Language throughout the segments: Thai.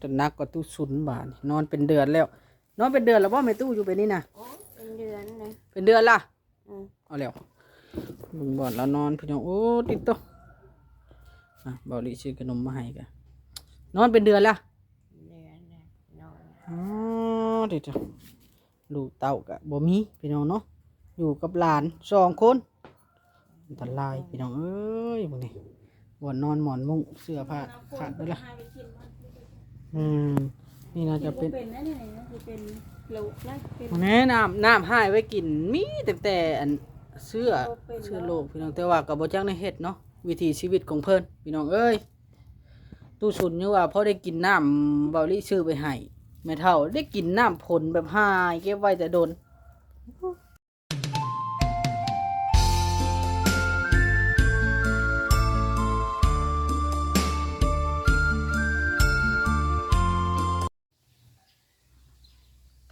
แต่หนักกว่าตู้ซุนบาดนี่นอนเป็นเดือนแล้ว นอนเป็นเดือนแล้วบ่แม่ตู้อยู่ไปนี่น่ะโอ้เป็นเดือนเลยเป็นเดือนล่ะอืมเอาแล้วมึงบ่อนแล้วนอนพี่น้องโอ้ติดโตะอะเบาลิซื้อขนมมาให้กันนอนเป็นเดือนละเดือนเลยนอนอ๋อติดโตะลูกเต้ากะบ่มีพี่น้องเนาะอยู่กับหลานสองคนอันตรายพี่น้องเอ้ยพวกนี้บ่อนนอนหมอนมุ้งเสื้อผ้าขาดไปละ อืมนี่น่าจะเป็นเป็นนั่นนี่นะคือเป็นลูกนะเป็นแม่น้ำน้ำให้ไว้กินมีแต่แต่อันเสื้อโอ้เป็นเสื้อโลกพี่น้องแต่ว่ากับบ่จักในเฮ็ดเนาะวิถีชีวิตของเพิ่นพี่น้องเอ้ยตู้ชุนนี่ว่าพอได้กินน้ำเบาลี่ซื้อไปให้แม่เฒ่าได้กินน้ำผลแบบหายเก็บไว้แต่โดน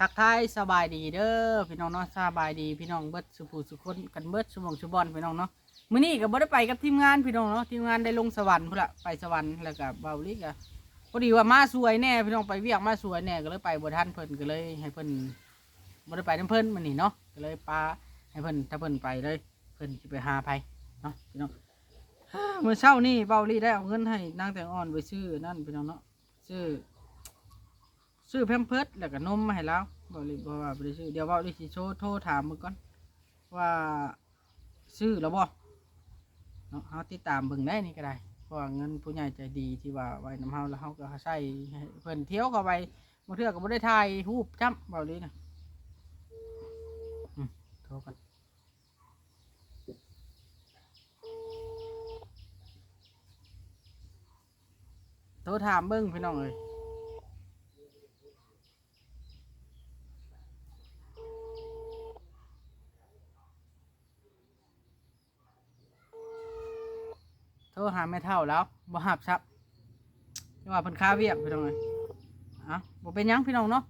ทักทายสบายดีเด้อพี่น้องเนาะสบายดีพี่น้องเบิดสุผู้สุคนกันเบิดสุบงสุบอนพี่น้องเนาะมื้อนี้ก็บ่ได้ไปกับทีมงานพี่น้องเนาะทีมงานได้ลงสวรรค์พุ่นละไปสวรรค์แล้วก็เบาลี่ก็พอดีว่ามาสวยแน่พี่น้องไปเวียกมาสวยแน่ก็เลยไปบ่ทันเพิ่นก็เลยให้เพิ่นบ่ได้ไปนํเพิ่นมื้อนี้เนาะก็เลยปาให้เพิ่นถ้าเพิ่นไปเลย เพิ่นสิไปหาไผเนาะพี่น้องฮ่ามื้อเช้านี่เบาลี่ได้เอาเงินให้นางแตงอ่อนไปซื้อนั่นพี่น้องเนาะซื้อ ซื้อแพมเพิร์ดแล้วก็นมมาให้แล้วบอกเลยบอกว่าบ่ได้ซื้อเดี๋ยวบอกเลยสิโชว์โทรถามมึงก่อน ว่าซื้อแล้วบ่เนาะเฮาติดตามเบิ่งได้นี่ก็ได้เพราะว่าเงินผู้ใหญ่ใจดีที่ว่าไว้น้ำเฮาแล้วเฮาก็ใช้ให้เพิ่นเที่ยวเข้าไปบาเทื่อก็บ่ได้ถ่ายรูปจ้ำบอกเลยนะอืมโทรกันโทรถามเบิ่งพี่น้องเอ้ย โทรหาแม่เท่าแล้วบ่หับซับที่ว่าเพิ่นค้าเวียกพี่น้องเอ้ยอ้าบ่เป็นหยังพี่น้องเนาะ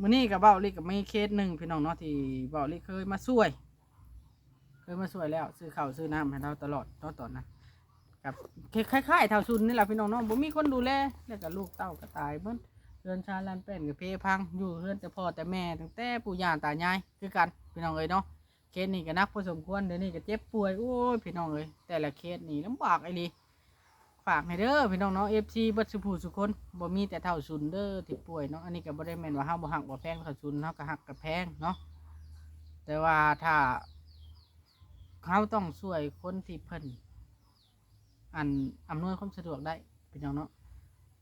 มื้อนี้กับเบ้าลิกับมีเคสหนึ่งพี่น้องเนาะที่เบ้าลิเคยมาช่วย เคยมาช่วยแล้ว ซื้อข้าวซื้อน้ำให้เราตลอดตอนตอนนั้นกับคล้ายๆเท่าซุนนี่แหละพี่น้องเนาะบ่มีคนดูแลแล้วก็ลูกเต้าก็ตายเบิ่นเรือนชาลานเป็นกับเพพังอยู่เรือนแต่พ่อแต่แม่ตั้งแต่ปู่ย่าตายายคือกันพี่น้องเอ้ยเนาะ เคสนี้ก็นักพอสมควรเดี๋ยวนี้ก็เจ็บป่วยโอ้ยพี่น้องเอ้ยแต่ละเคสนี่ลำบากไอ้ลีฝากให้เด้อพี่น้องเนาะเอฟซีบัดสุผู้สุคนบ่มีแต่เท่าซุนเด้อที่ป่วยเนาะอันนี้ก็บ่ได้แม่นว่าเฮาบ่ฮักบ่แพงเท่าซุนเฮาก็ฮักกับแพงเนาะแต่ว่าถ้าเฮาต้องช่วยคนที่เพิ่นอันอำนวยความสะดวกได้พี่น้องเนาะ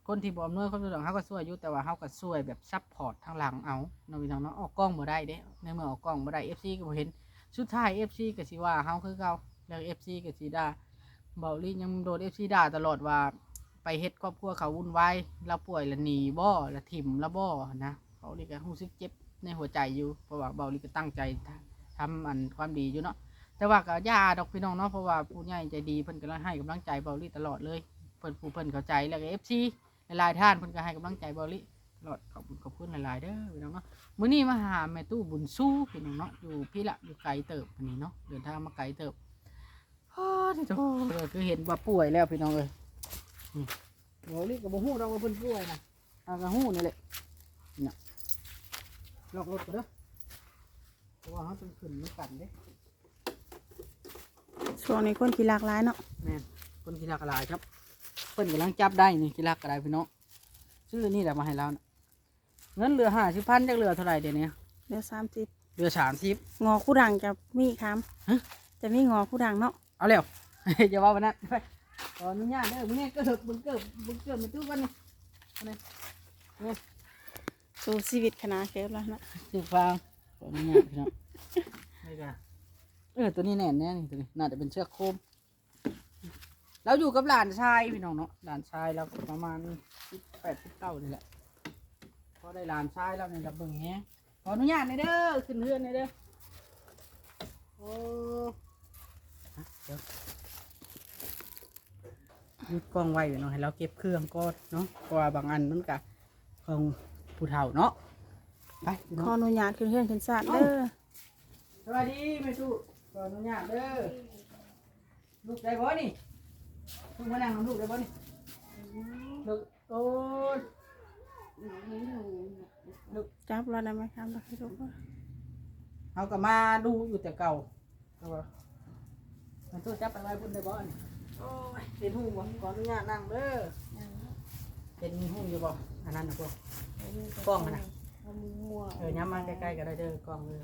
คนที่บ่อำนวยความสะดวกเฮาก็ช่วยอยู่แต่ว่าเฮาก็ช่วยแบบซัพพอร์ตทางหลังเอาเนาะพี่น้องเนาะออกกล้องบ่ได้เด้ในเมื่อออกกล้องบ่ได้ FC ก็บ่เห็น สุดท้าย FC ก็สิว่าเฮาคือเก่าแล้ว FC ก็สิด่าเบาลี่ยังโดน FC ด่าตลอดว่าไปเฮ็ดครอบครัวเขาวุ่นวายเราป่วยล้วหนีบ่ล้วถิ่มล้วบ่นะเบาลี่ก็รู้สึกเจ็บในหัวใจอยู่เพราะว่าเบาลี่ก็ตั้งใจทำอันความดีอยู่เนาะแต่ว่าก็ย่าดอกพี่น้องเนาะเพราะว่าผู้ใหญ่ใจดีเพิ่นก็ให้กำลังใจเบาลี่ตลอดเลยเพิ่นผู้เพิ่นเข้าใจแล้วก็ FC หลายๆท่านเพิ่นก็ให้กำลังใจเบาลี่ ตลอดขอบคุณขอบคุณหลายๆเด้อพี่น้องเนาะมื้อนี้มาหาแม่ตู้บุญสู้พี่น้องเนาะอยู่พี่ละอยู่ไกลเติบอันนี้เนาะเดินทางมาไกลเติบฮ่าที่โตเออคือเห็นว่าป่วยแล้วพี่น้องเอ้ยนี่เดี๋ยวรีบกับบ่ฮู้ดอกว่าเพิ่นป่วยนะเอากระฮู้นี่แหละเนี่ยล็อกรถก็เด้อเพราะว่าเขาต้องขึ้นมากันเด้ช่วงนี้คนกีฬากร้ายเนาะแม่นคนกีฬากระลายครับเพิ่นกำลังจับได้นี่กีฬากระลายพี่น้องซื้อนี่แหละมาให้เรานะ เงินเหลือห้าสิบพันจากเหลือเท่าไหร่เดี๋ยวนี้เดี๋ยวสามสิบเหลือสามสิบงอคู่ดังจะมีคฮะำจะมีงอคู่ดังเนาะเอาเร็วอย่าว่าวันนั้นไปขออนุญาตเด้อมึงเนี่ยเกิดมึงเกิดมึงเกิดมาตู้กันนี่อันนี้สู่ชีวิตขนาดเกินแล้วนะถือฟางขออนุญาตพี่น้องนี่กันเออตัวนี้แน่นแน่นี่ตัวนี้น่าจะเป็นเชือกโคมเราอยู่กับหลานชายพี่น้องเนาะหลานชายเราก็ประมาณสิบแปดสิบเก้านี่แหละ พอได้หลานชายแล้วเนี่ยเราเบิ่งแฮะขออนุญาตหน่อยเด้อขึ้นเรือนหน่อยเด้อโอ้ฮะเดี๋ยวยึดกล้องไว้เนาะให้เราเก็บเครื่องก่อนเนาะเพราะว่าบางอันมันกะของผู้เฒ่าเนาะไปพี่ขน้อองอนุญาตขึ้นเพื่อนขึ้นศาสตร์เด้อสวัสดีแม่ตู้ขออนุญาตเด้อลูกได้บ่นี่ลูกมานั่งกับลูกได้บ่นี่ลูกเอโอ้ย จับเราได้ไหมครับเราให้ลูกว่าเอาก็มาดูอยู่แต่เก่าแต่ว่ามันตู้จับไปไว้พุ่นได้บ่อนโอ้ยเป็นหูบ่ขออนุญาตนั่งเด้อเป็นหูอยู่บ่อันนั้นนะพวกกล้องมันน่ะเออย้ำมาใกล้ๆก็ได้เด้อกล้องเลย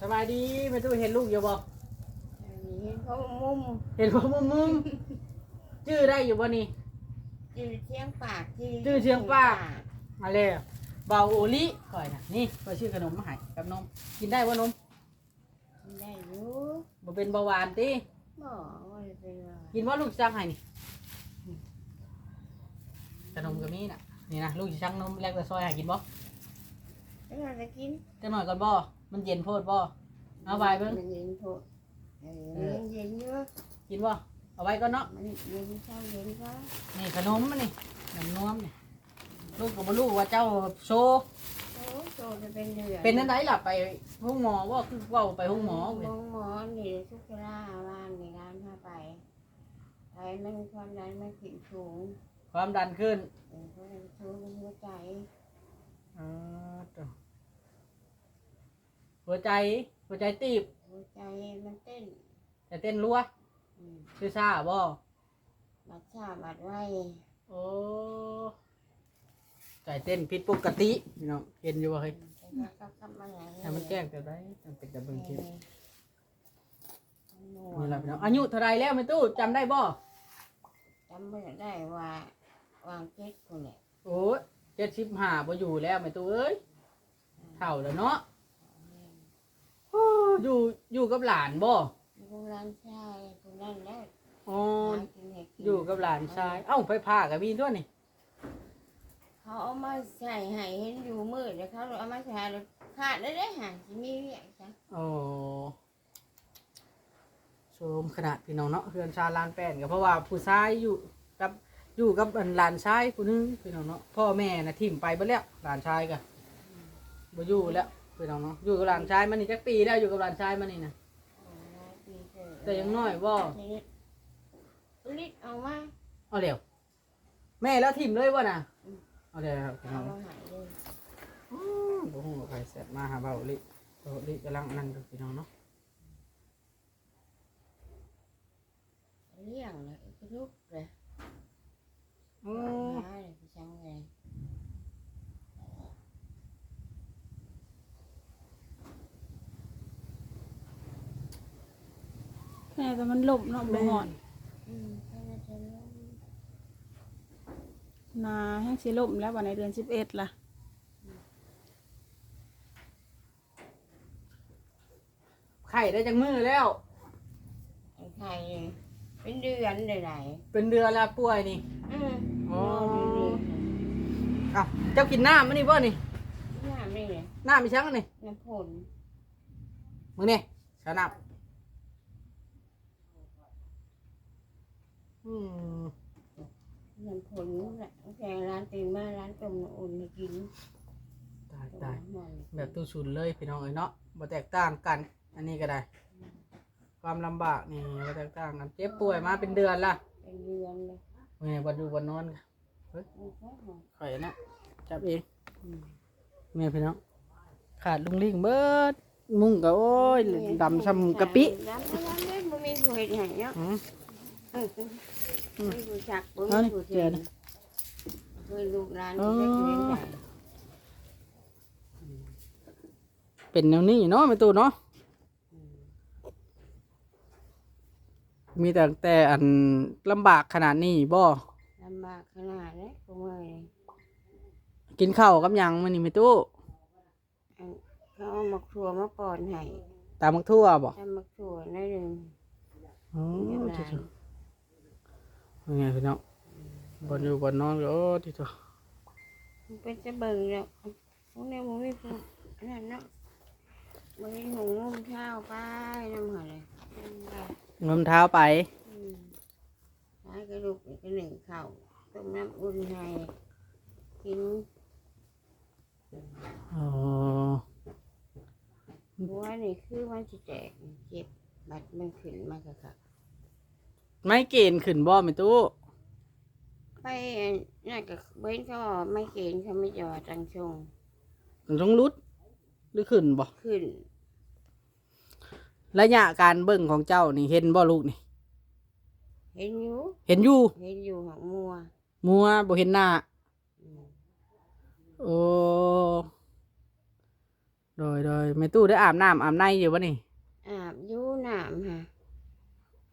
สบายดีแม่ตู้เห็นลูกอยู่บ่เห็นเขามุมเห็นพ่อมุมมุมๆชื่อได้อยู่บ่นี่ จืดเชียงปากจืดจืดเชียงปาก มาเลยเบาโอลิก่อยนะนี่ก็ชื่อขนมมาใหายกับนมกินได้บ่นมได้อยู่บ่เป็นเบาหวานติบ่ว่าจะเป็นว่ากินว่าลูกสิสั่งให้นี่ขนมก็มีน่ะนี่นะลูกสิสั่งนมแลกแต่ซอยให้กินบ่แล้วเราจะกินจังหน่อยก่อนบ่มันเย็นโพดบ่เอาไว้เบิ่งมันเย็นโพดเออมันเย็นเยอะกินบ่ เอาไว้ก่อนเนาะมันเย็นเช้าเย็นก็นี่ขนมมันนี่ขนมนวมนี่ลูกก็บ่รู้ว่าเจ้าโชว์โอ้โตจะเป็นเดือนเป็นจังไดล่ะไปห้องหมอว่าคือเว้าไปห้องหมอหเว้ยมอหมอนี่ทุกเวลาว่างในร้านพาไปไปมันความดันมันขึ้นสูงความดันขึ้นเออความดันสูงมันหัวใจอ่าต่อหัวใจหัวใจตีบหัวใจมันเต้นแต่เต้นรัวอืม ชื่อซ่าบ่บัดชาบัดไว้โอ้ใจเต้นผิดปกติพี่น้องเห็นอยู่บ่เฮ้ยแต่ก็กลับมาไหนถ้ามันแจ้งแต่ได้มันเป็นแต่เบิ่งคลิปนี่นี่ล่ะพี่น้องอายุเท่าไรแล้วแม่ตู้จำได้บ่จำไม่ได้ว่าวางเจ็ดคนเนี่ยโอ้ย75บ่อยู่แล้วแม่ตู้เอ้ยเฒ่าแล้วเนาะโอ้อยู่อยู่กับหลานบ่ มีโรงร้านชายคนนั้นแหละอ๋อหากินให้กินอยู่กับหลานชาย เอ้าไปพากับมีด้วยนี่เขาเอามาใส่ให้เห็นอยู่มืดเดี๋ยวเขาเอามาใส่แล้วขาดได้ได้ห่างสิมีอย่างจ้ะโอ้ชมขนาดพี่น้องเนาะเฮือนชาลานแป้นก็เพราะว่าผู้ชายอยู่กับอยู่กับอันหลานชายผู้หนึงพี่น้องเนาะพ่อแม่น่ะทิ่มไปเบิดแล้วหลานชายก็บ่อยู่แล้วพี่น้องเนาะอยู่กับหลานชายมานี่จักปีแล้วอยู่กับหลานชายมานี่นะโอ้ยปีเกิด แต่ยังน้อยบ่นี่ลิกเอามาเอาเร็วแม่แล้วทิ่มเลยบ่น่ะเอาเร็วพี่เอาองมาใหายเลยอืมบ่ฮู้ว่าใครแซ่บมาหาเบาลิเบาลิกำลังนั่นอยู่พี่น้องเนาะเลี้ยงเลยกระลุกเลย อืม หาเลยพี่ช่างเลย แค่แต่มันล่มเนาะบ่หอนอืมแค่นั้นจะลงนาแห้งสิล่มแล้ววันในเดือนสิบเอ็ดล่ะไข่ได้จังมือแล้ว ไอ้ไข่เป็นเดือนเลยไหนเป็นเดือนแล้วป่วยนี่ อืมอ๋อเดือนอ้าวเจ้ากินน้ำมั้นี่บ่นี่น้ำนี่เลยน้ำมีช้างนี่น้ำผลมึงนี่ชานับ อืมน้ำผลแหละแกงร้านตื่นมาร้านต้มน้ำอุ่นให้กินตายตายมันแบบตู้ชุนเลยพี่น้องเอ้ยเนาะบ่แตกต่างกัน อันนี้ก็ได้ ความลำบากนี่บ่แตกต่างกัน เจ็บป่วยมาเป็นเดือนละเป็นเดือนเลยเมื่อวันอยู่วันนอนมันก็หอมข่อยนะจับเองอืมแม่พี่น้อง ขาดลุงลิงเบิด มุ้งก็โอ้ยดำซ้ำกะปิ ดำซ้ำเลยบ่มีผู้เห็นให้เนาะ อืม เออมีผู้จักบ่เอามีนี่ผู้เจเห็อนนะ เคยลูกร้านที่ได้เห็นใจเป็นแนวนี้เนาะแม่ตู้เนาะมีแต่แต่อันลำบากขนาดนี้บ่ลำบากขนาดนี้กูเมื่อยกินข้าวกับหยังมันนี่ไม่ตู้อันเขาเอามาครัวมาป้อนให้ตามมักทั่วบ่ทำมาครัวหนิดนึงอ๋อเรียบร้อยที่ตั วเป็นไงพี่น้องบนอยู่บนนอนก็โอ้ที่ตัวมันเป็นจะเบิ่งแล้วพวกนี้มันไม่พูดนั่นเนาะมันมีหุงงมเช้าไปน้ำหอยเลยนั่นแหละงมเท้าไปอืมหายกระดูกอีกหนึ่งเข่าต้มน้ำอุ่นให้กินอ๋อหัวนี่คือมันจะแตกเจ็บบัดมันขึ้นมากค่ะ ไม่เกณฑ์ขึ้นบ่ไม่ตู้น่าก็เบ้นเขาบอกไม่เกณฑ์เขาไม่จอดจังชงต้องรุดหรือขึ้นบ่ขึ้น ระยะการเบิ่งของเจ้านี่เห็นบ่ลูกนี่ เห็นอยู่เห็นอยู่เห็นอยู่หักมัวมัวบ่เห็นหน้าอืมโอ้โดยโดยแม่ตู้ได้อาบน้ำอาบในอยู่บ่นี่อาบอยู่น้ำฮะเพ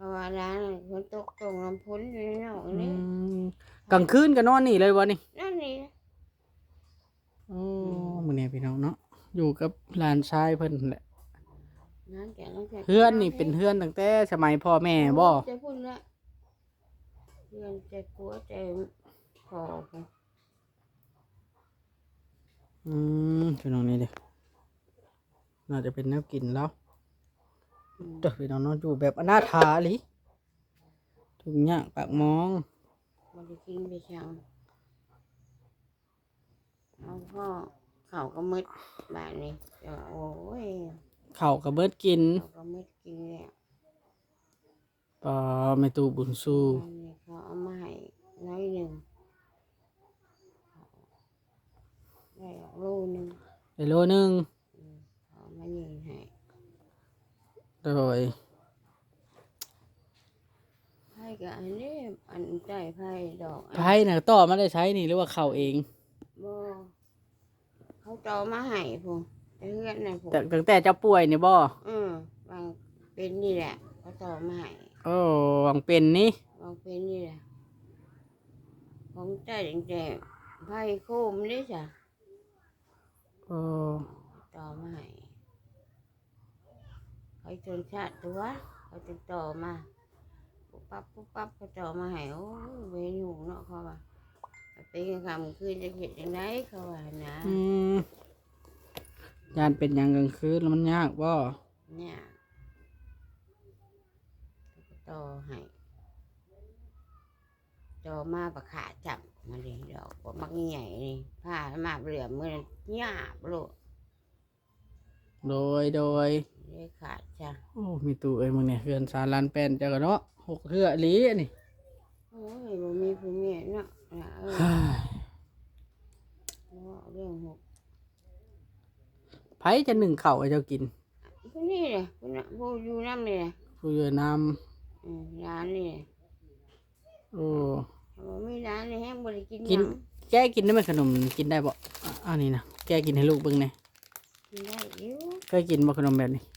ราะว่าร้านน่ะฝนตกตรงลำพ้นอยู่ในนอกอืนี่มกลางคืนก็นอนนี่เลยบ่นี่นั่นนี่โอ้มื้อนี้พี่น้องเนาะอยู่กับหลานชายเพิ่นแหละนั่นแกนั่นแกเพื่อนนี่เป็นเพื่อนตั้งแต่สมัยพ่อแม่บ่จะพูดละเพื่อนจะกลัวจะพอผมอืมพี่น้องนี่เด้น่าจะเป็นแนวกินแล้วอืม เด้อพี่น้องเนาะอยู่แบบอนาถาหลิทุกอย่างปากมอง มันจะกินไปเช้าเอาพ่อเขาก็มืดแบบนี้จะโอ้ยข้าวกับเบิดกินเขาก็มืดกินแล้วปอแม่ตู้บุญสู้อันนี้เขาเอามาให้น้อยหนึ่งได้ออกโลหนึ่งได้โลนึง เขาเอามายิงให้ โดยไพ่กับอันนี้อันใจไพ่ดอกอันไพ่น่ะต่อมาได้ใช้นี่หรือว่าเข้าเอง บ่เขาเจามาให้ผมแต่เพื่อนน่ะผมแต่ตั้งแต่เจ้าป่วยนี่บ่อืมบางเป็นนี่แหละเขาเจามาให้โอ้วังเป็นนี่บางเป็นนี่แหละผมใจจริงๆไพ่โคมนี่จ้ะ โอ้ต่อมาให้เขา ชนชาติตัวเขาติดต่อมาปุ๊บปั๊บปุ๊บปั๊บเขาต่อมาให้โอ้ยเวรอยู่เนาะเขาว่าเป็นคำคืนจะเห็นยังไงเขาว่านะอืมยานเป็นอย่างกลางคืนแล้วมันยากบ่เนี่ยเขาต่อให้ต่อมาประขาจับมาเลยดอกว่ามักใหญ่นี่ผ้ามาเหลือมมือนั้นหยาบโลด โดยโดย เลยขาดจ้ะโอ้ มีตู้เอ้ยมึงเนี่ยเฮือนสารลานแป้นเจ้าก็เนาะหกเทื่ออีหลีอันนี่โอ้ยบ่มีผู้เมียเนาะนะเออเฮ้ยเนาะเรื่องหกไผจะหนึ่งเข่าวให้เจ้ากินผู้นี่เลยผู้น่ะผู้อยู่น้ำเลยนะผู้เยนอืมร้านนี่เลยำโอ้บ่มีร้านเลยแห้งบริกินกิน หยังแกกินได้ไหมขนมกินได้บ่อะอันนี้นะแกกินให้ลูกเบิ่งหน่อยกินได้อยู่เคยกินบ่ขนมแบบนี้อืม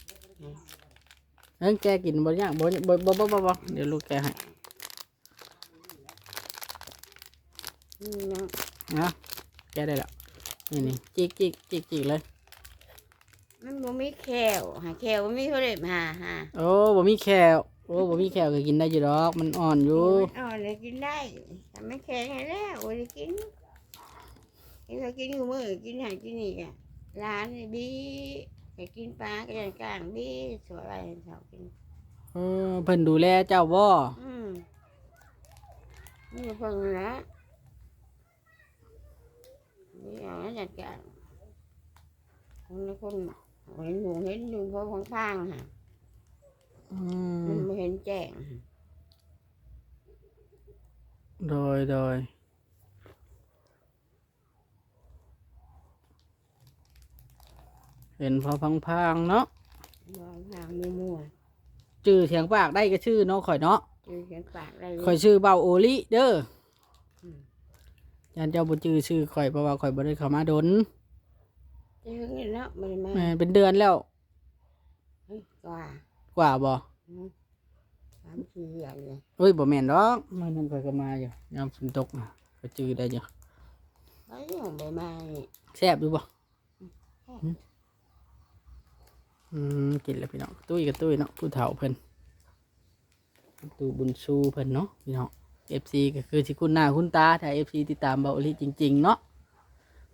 เอ้ยแกกินบ่ยากบ่บ่บ่บ่บ่บ่เดี๋ยวลูกแกให้นี่เนาะนะแกได้แล้วนี่นี่จิกจิกจิกจิกเลยมันบ่มีแขวหาแขวบ่มีเขาเลยมาหาโอ้บ่มีแคลโอ้บ่มีแคลก็กินได้อยู่ดอก มันอ่อนอยู่อ๋อเลยกินได้แต่ไม่แข็งให้แล้วบริกินกินก็กินอยู่มือกินหากินนี่กะร้านนี่บี ก็กินปลาก็ยังกลางบีสวยอะไรชอบกิน เออเพิ่นดูแลเจ้าบ่อืมนี่เพิ่งนะนี่เอาแล้วจัดการคนละคนเห็นหมูเห็นอยู่เพราะข้างๆฮะอืมันมไม่เห็นแจ้ง โดยโดย เห็นพอพังๆเนาะมองทางมั่วชื่อเสียงปากได้ก็ชื่อเนาะข่อยเนาะๆจือเขียนปากได้ข่อยชื่อเบาโอลิเด้ออมยันเจ้าบ่ชื่อชื่อข่อยเพราะว่าข่อยบ่ได้เข้ามาดนจะเห็นเนาะมันมาแม่นเป็นเดือนแล้วเฮ้ยกว่ากว่าบ่อืมสามสี่เดือนเลยเอ้ยบ่แม่นดอกมันนั่นข่อยก็มาอยู่ยามฝนตกน่ะก็ชื่อได้อยู่ไปยังไปมานี่แซ่บอยู่บ่หึ อืมกินแล้วพี่น้องตุ้ยกับตุ้ยเนาะผู้เฒ่าเพิ่นตู้บุญชูเพิ่นเนาะพี่น้อง FC ก็คือสิคุณหน้าคุณตาถ้า FC ติดตามเบาอลิจริง ๆ เนาะ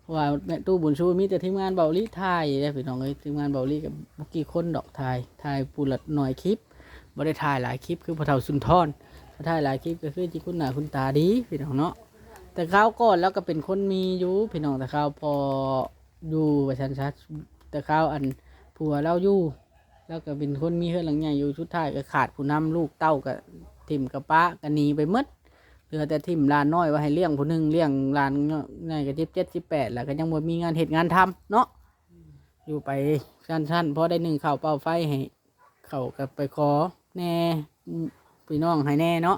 เพราะว่าแม่ตู้บุญชูมีแต่ทีมงานเบาอลิถ่ายเด้พี่น้องเอ้ยทีมงานเบาอลิกับบ่กี่คนดอกถ่ายถ่ายปูละหน่อยคลิปบ่ได้ถ่ายหลายคลิปคือพอเฒ่าสุนทรถ้าถ่ายหลายคลิปก็คือสิคุณหน้าคุณตาดีพี่น้องเนาะแต่คราวก่อนแล้วก็เป็นคนมีอยู่พี่น้องแต่คราวพออยู่ว่าซั่นซะแต่คราวอัน ผัวเราอยู่แล้วก็เป็นคนมีเฮือนหลังใหญ่อยู่ชุดท้ายก็ขาดผู้นำลูกเต้าก็ทิ่มกับป้าก็หนีไปหมดเหลือแต่ทิมหลานน้อยไว่าให้เลี้ยงผู้หนึงเลี้ยงหลานน้อยก็17 18แล้วก็ยังบ่มีงานเฮ็ดงานทำเนาะอยู่ไปสั้นๆพอได้หนึ่งข้าวเป่าไฟให้เขาก็ไปขอแหน่พี่น้องให้แน่เนาะ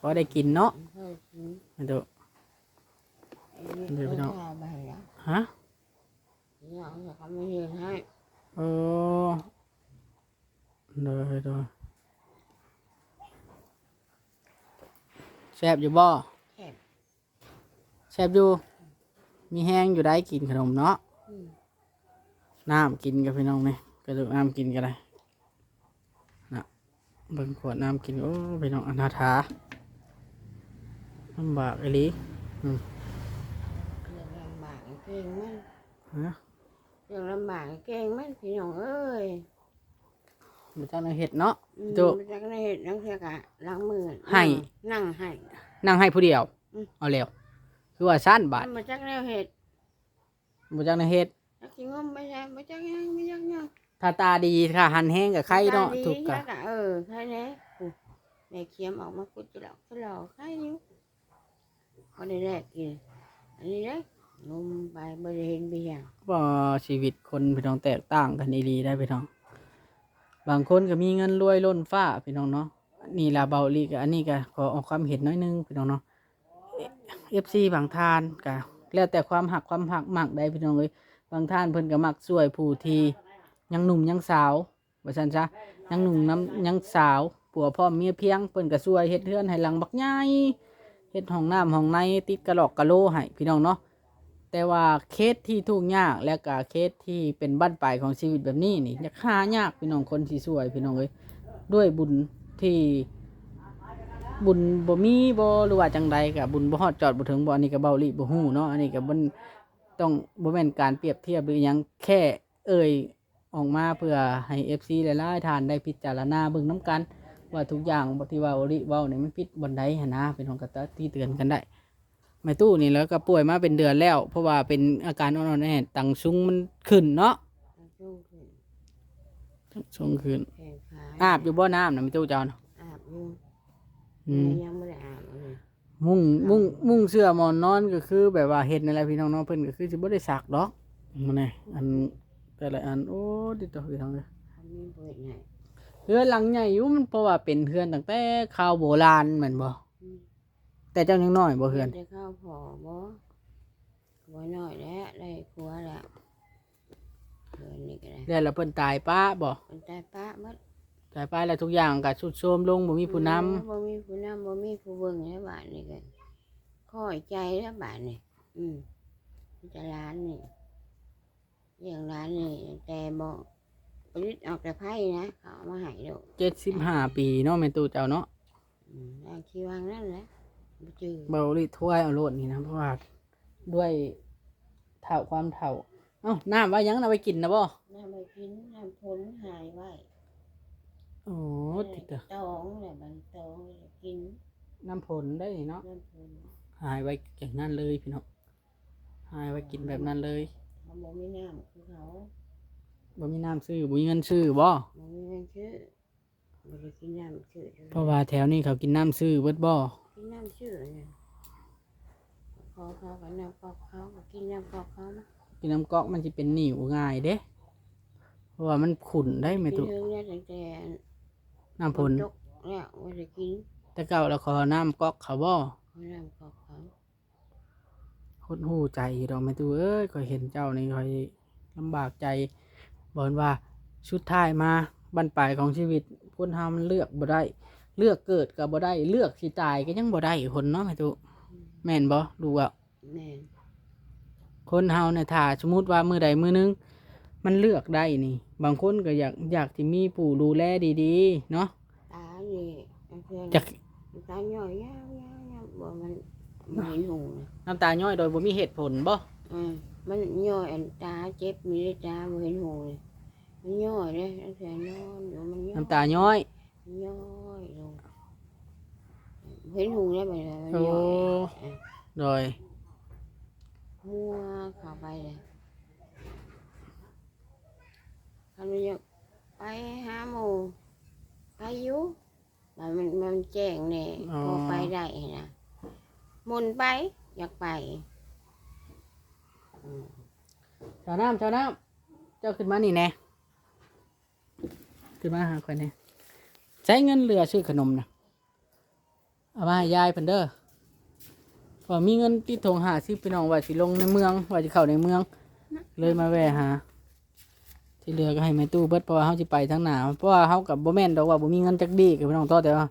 พอได้กินเนาะเฮ้ยกินมาดูไอ้นี่เดี๋ยวพี่น้องเขาไปแล้วฮะ เนี่ยเขาเขาไม่เห็นให้เออเดี๋ยวเดี๋ยวแซ่บอยู่บ่แค่แซ่บอยู่ มีแห้งอยู่ได้กินขนมเนาะอืมน้ำกินกับพี่น้องไหมกระดูกน้ำกินก็ได้นะเบิ่งขวดน้ำกินโอ้พี่น้องอนาถาลำบากไอ้ลีเรื่องลำบากเก่งมันฮะ เรื่องลำบากเก่งมันพี่น้องเอ้ยมาจากในเห็ดเนาะ อืมโจ้มาจากในนังเสียกะล้างมือให้ นั่งให้ นั่งให้ผู้เดียว อืม เอาแล้วคือว่าสั้นบาทมันมาจากแนวเห็ดมาจากในเห็ดนักกินงมไม่ใช่มาจากยังไม่จากยังถ้าตาดีค่ะ หันแห้งกับไข่เนาะตดีถูกกะแล้วเออใช่แน่อู้แม่เคียมออกมากุดจะหลอกจะหลอกใครอยู่พอได้แรกกินอันนี้ได้ งมไปบริเห็นไปอย่างว่าชีวิตคนพี่น้องแตกต่างกันอีหลีได้พี่น้อง บางคนก็มีเงินรวยล้นฟ้าพี่น้องเนาะนี่ลาเบาลีกับอันนี้ก็ขอออกความเห็นน้อยนึงพี่น้องเนาะเอฟซีบางทานก็แล้วแต่ความหักความหักมักได้พี่น้องเลยบางท่านเพิ่นก็มักช่วยผู้ที่ยังหนุ่มยังสาวว่าซั่นซะยังหนุ่มน้ำยังสาวผัวพ่อเมียเพียงเพิ่นก็ช่วยเฮ็ดเฮือนให้หลังบักใหญ่เฮ็ดห้องน้ำห้องในติดกระหลอกกระโลให้พี่น้องเนาะ แต่ว่าเคสที่ทุกข์ยากและก็เคสที่เป็นบั้นปลายของชีวิตแบบนี้นี่อยากหายากพี่น้องคนที่สวยพี่น้องเอ้ยด้วยบุญที่บุญบ่มีบ่หรือว่าจังใดกับบุญบ่ฮอดจอดบ่ถึงบ่อันนี้ก็เบาลิบ่ฮู้เนาะอันนี้ก็บ่ต้องบ่แม่นการเปรียบเทียบหรือหยังแค่เอ่ยออกมาเพื่อให้ FC หลายๆท่านได้พิจารณาเบิ่งนํกัน ว่าทุกอย่างบที่ว่าอริเว้านี่มันผิดบ่ใดหันนะเป็นของกตที่เตือนกันได้ แม่ตู้นี่แล้วก็ป่วยมาเป็นเดือนแล้ว เพราะว่าเป็นอาการอ่อนๆแอตังซุงมันขึ้นเนาะตั้งช่วงขึ้นซุงขึ้นแข่งขาอาบอยู่บ่น้ำนะแม่ตู้เจ้านะอาบอยู่อืม ยังไม่ได้อาบเลยมุ่งมุ่งมุ่งเสื้อหมอนนอนก็คือแบบว่าเฮ็ดนั่นแหละพี่น้องเนาะเพิ่นก็คือสิบ่ได้ซักดอกมันนี่อันแต่ละอันโอ้ดิต่อพี่น้องเอ้ยเขามีเปิดไหนเรือนหลังใหญ่อยู่มันเพราะว่าเป็นเฮือนตั้งแต่ข่าวโบราณแม่นบ่อืม แต่เจ้ายังน้อยบ่เฮือนจะเข้าพอบ่บ่น้อยแล้วได้ครัวแล้วเดือนนี้ก็ได้แล้วแล้วเพิ่นตายป้าบ่เป็นตายป้ามัดตายป้าแล้วทุกอย่างก็ทรุดโทรมลงบ่มีผู้นำบ่มีผู้นำบ่มีผู้เบิ่งแล้วบ้านนี่ก็คอยใจแล้วบ้านนี่อืมมันจะร้านนี่เรื่องร้านนี่แต่บ่ผลิตออกแต่ไผ่นะเขาเอามาให้ดอก75ปีเนาะแม่ตู้เจ้าเนาะอืมเอาคิดวางนั่นแหละบ่ จือเบาลิถ้วยเอาโลดนี่นะเพราะว่าด้วยเถ่าความเถ่าเอ้าน้ำว่ายังนะไปกินนะบ่น้ำไปกินน้ำพ้นหายไว้โอ้ติดเถอะตองแหละบันตองเลยกิน น้ำผลได้เนาะน้ำพ้นหายไว้อย่างนั้นเลยพี่น้องหายไว้กินแบบนั้นเลยเขาบอกไม่น้ำคือเขาบ่มีน้ำซื้อบ่มีเงินซื้อบ่บอกไม่เงินชื่อไม่ได้กินน้ำชื่อเพราะว่าแถวนี้เขากินน้ำซื้อเบิดบ่ กินน้ำชื่อเนี่ยขอเขากับน้ำกอกเขาก็กินน้ำกอกเขานะกินน้ำก๊อกมันจะเป็นหนิวง่ายเด้เพราะว่ามันขุ่นได้ไหมกิตุนเรื่องนี้ตั้งแต่น้ำผลตกแล้วไม่ได้กินแต่เก่าเราขอน้ำก๊อกเขาบ่เขาน้ำกอกเขาหดหูใจดอกแม่ตูเอ้ยคอยเห็นเจ้านี่คอยลำบากใจบอกว่าชุดท้ายมาบรรปลายของชีวิตคนเฮามันเลือกบ่ได้ เลือกเกิดก็บ่ได้ เลือกสิตายก็ยังบ่ได้คนเนาะแม่ตูแม่นบ่ดูว่าแม่นคนเฮาเนี่ยถ้าสมมุติว่ามือใดมือหนึง มันเลือกได้นี่ บางคนก็อยากอยากที่มีผู้ดูแลดีๆ เนาะตานี่เพื่อนอยากตาย่อยยาวยาวยาวบอกมันมันเห็นหูนะน้ำตาย่อยโดยบ่มีเหตุผลบ่อืมมันย่อยอันตาเจ็บมีได้ตาบ่เห็นหูเลยมันย่อยเลยตั้งแต่นอนอยู่มันย่อยน้ำตาย่อยมันย่อยลง เห็นหูแล้วมันมันโอ้ย่อยโดยมัวเข้าไปเลยคันอยากไปหาหมูไปอยู่มันมันมันแจ้งแน่อ๋อพอไปได้นะหมุนไปอยากไปอืมชาวน้ำชาวน้ำเจ้าขึ้นมานี่แน่ขึ้นมาหาคนแน่ใช้เงินเหลือซื้อขนมนะ เอามาให้ยายเพิ่นเด้อพอมีเงินติดถงหาสิพี่น้องว่าสิลงในเมืองว่าสิเข้าในเมือง เลยมาแวะหา ที่เหลือก็ให้แม่ตู้เบิดเพราะว่าเฮาสิไปทางหน้าเพราะว่าเฮากับบ่แม่นดอกว่าบ่มีเงินจักดีกับพี่น้องต่อแต่ว่า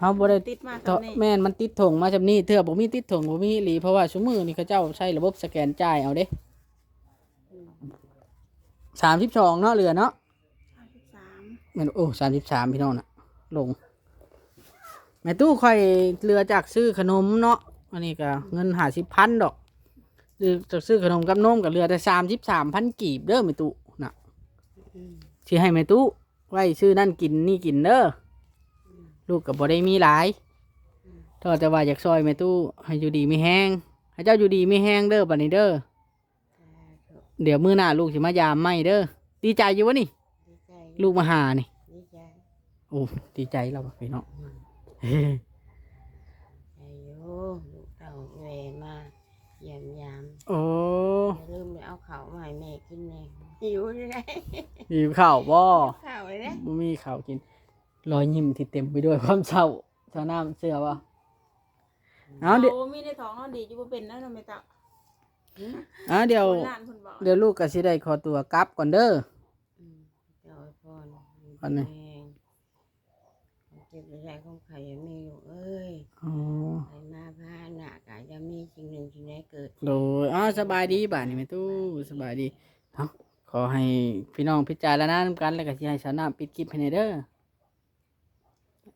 เฮาบ่ได้ติดมาต่อตอนนี้แม่นมันติดถงมาจำนี้เทื่อบ่มีติดถงบ่มีอีหลีเพราะว่าชั่วมือนี่เขาเจ้าใช้ระบบสแกนจ่ายเอาเด้32เนาะเหลือเนาะสามแม่นโอ้33พี่น้องน่ะลง แม่ตู้ค่อยเหลือจากซื้อขนมเนาะอันนี้ก็เงิน50,000ดอกหรือจากซื้อขนมกับนมก็เหลือแต่33,000กีบเด้อแม่ตู้น่ะอืมสิให้แม่ตู้ไว้ซื้อนั่นกินนี่กินเด้ออลูกกับบ่ได้มีหลายถ้าแต่ว่าอยากซอยแม่ตู้ให้อยู่ดีไม่แห้งให้เจ้าอยู่ดีไม่แห้งเด้อบัดนี้เด้อสาธุเดี๋ยวมื้อหน้าลูกสิมายามไม่เด้อดีใจอยู่วะนี่ดีใจลูกมาหานี่ดีใจโอ้ดีใจแล้วว่ะพี่น้อง อืมเฮ้ใจโยลูกเต่าแหวมาเยี่ยมยามโอ้อย่าลืมไปเอาข้าวมาให้แม่กินแน่หิวเลยนะมีข้าวบ่ข้าวเลยนะบ่มีข้าวกิน รอยยิ้มที่เต็มไปด้วยความเศร้าชาวน้ำเสื้อบ่เอาเดี๋ยวโอ้มีในท้องเนอนดีอยู่บ่เป็นนะเนาะแม่ตาอะเดี๋ยวคนล้านเพิ่นบอกเดี๋ยวลูกก็สิได้ขอตัวกลับก่อนเด้ออืมเจ้าไอ้พรอันไหน แม่เจ็บใจของใครยังมีอยู่เอ้ยอ๋อใครมาพาหนักอาจจะมีสิ่งหนึ่งสิ่งใดเกิด โดยอ๋อสบายดีบ้านนี่แม่ตู้สบายดีเนาะขอให้พี่น้องพิจารณานำกันแล้วก็สิให้ชาวนาปิดคลิปให้ในเด้อ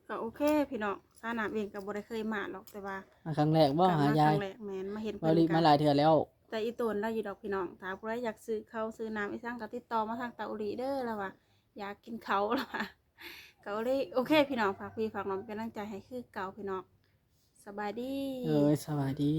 ก็โอเค พี่น้องสานาเองก็บ่ได้เคยมาหรอกแต่ว่ามาครั้งแรกบ่กลับหามคยารั้ยงแรกแม่นมาเห็นมาเพิ่นลิก็มาหลายเทื่อแล้ว แต่อีตนได้อยู่ดอกพี่น้องถ้าผู้ใดอยากซื้อข้าวซื้อน้ำอีสังก็ติดต่อมาทางเตาอุลีเด้อแล้วว่าอยากกินเขาวแล้วว่า ก็เลยโอเค พี่น้องฝากพี่ฝากน้องเป็นกำลังใจให้คือเก่าพี่น้องสบายดี เออสบายดี